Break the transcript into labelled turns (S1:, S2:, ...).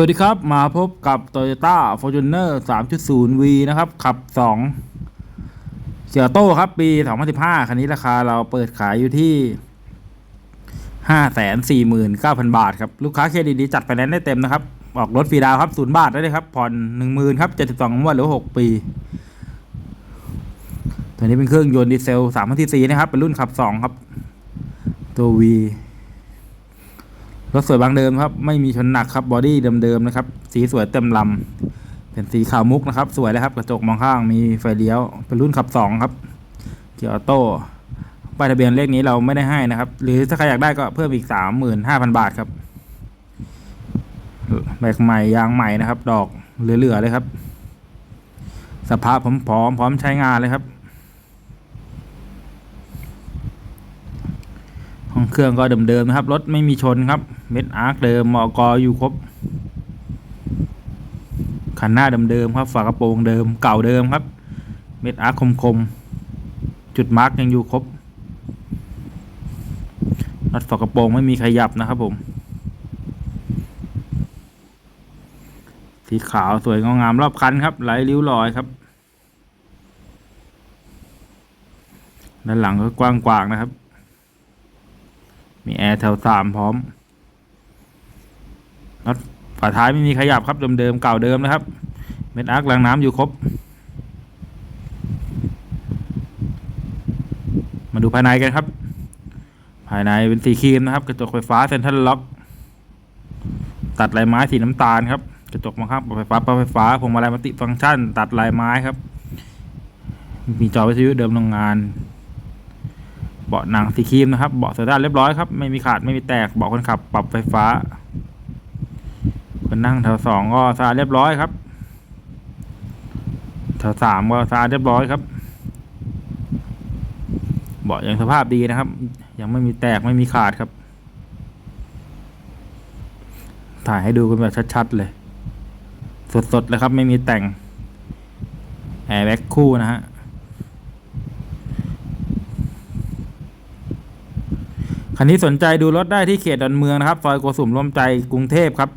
S1: วัสดีครับ มาพบกับ Toyota Fortuner 3.0V นะครับ ขับ 2 เสียโต้ครับ ปี 2015 คันนี้ราคาเราเปิดขายอยู่ที่ 549,000 บาทครับ ลูกค้าเครดิตดีจัดไฟแนนซ์ได้เต็มนะครับ ออกรถฟรีดาวครับ0บาทได้เลยครับ ผ่อน 10,000 ครับ 72งวดหรือ 6 ปี ตัวนี้เป็นเครื่องยนต์ดีเซล3 0 0 cc นะครับ เป็นรุ่นขับ 2 ครับ ตัว V รถสวยบางเดิมครับ ไม่มีชนหนักครับบอดี้เดิมๆนะครับ สีสวยเต็มลำเป็นสีขาวมุกนะครับ สวยเลยครับ กระจกมองข้างมีไฟเลี้ยว เป็นรุ่นขับสองครับ เกียร์ออโต้ป้ายทะเบียนเลขนี้เราไม่ได้ให้นะครับ หรือถ้าใครอยากได้ก็เพิ่มอีกสามหมื่นห้าพันบาทครับแบกใหม่ยางใหม่นะครับ ดอกเหลือๆเลยครับ สภาพพร้อมๆพร้อมใช้งานเลยครับ ห้อง เครื่องก็เดิมๆนะครับ รถไม่มีชนครับเม็ดอาร์คเดิมมอกอยู่ครบคันหน้าเดิมๆครับ ฝากระโปรงเดิมเก่าเดิมครับ เม็ดอาร์คคมๆจุดมาร์กยังอยู่ครบรถฝากระโปรงไม่มีขยับนะครับผม สีขาวสวยงดงามรอบคันครับไหลริ้วรอยครับด้านหลังก็กว้างกวางนะครับ มีแอร์แถวสามพร้อมน็อตฝาท้ายไม่มีขยับครับเดิมๆเก่าเดิมนะครับ เม็ดอาร์คล้างน้ำอยู่ครบ มาดูภายในกันครับ ภายในเป็นสีครีมนะครับ กระจกไฟฟ้าเซ็นทรัลล็อก ตัดลายไม้สีน้ำตาลครับ กระจกมองข้างปรับไฟฟ้าปรับไฟฟ้าพวงมาลัยมัลติฟังก์ชัน ตัดลายไม้ครับ มีจอวิทยุเดิมโรงงาน เบาะหนังสีครีมนะครับ เบาะเสือด้านเรียบร้อยครับ ไม่มีขาดไม่มีแตก เบาะคนขับปรับไฟฟ้า คนนั่งแถวสองก็สะอาดเรียบร้อยครับแถวสามก็สะอาดเรียบร้อยครับ เบาะยังสภาพดีนะครับ ยังไม่มีแตกไม่มีขาดครับ ถ่ายให้ดูกันแบบชัดๆเลย สดๆเลยครับ ไม่มีแต่งแอร์แบ็กคู่นะฮะ คันนี้สนใจดูรถได้ที่เขตดอนเมืองนะครับ ซอยโกสุมร่วมใจกรุงเทพครับ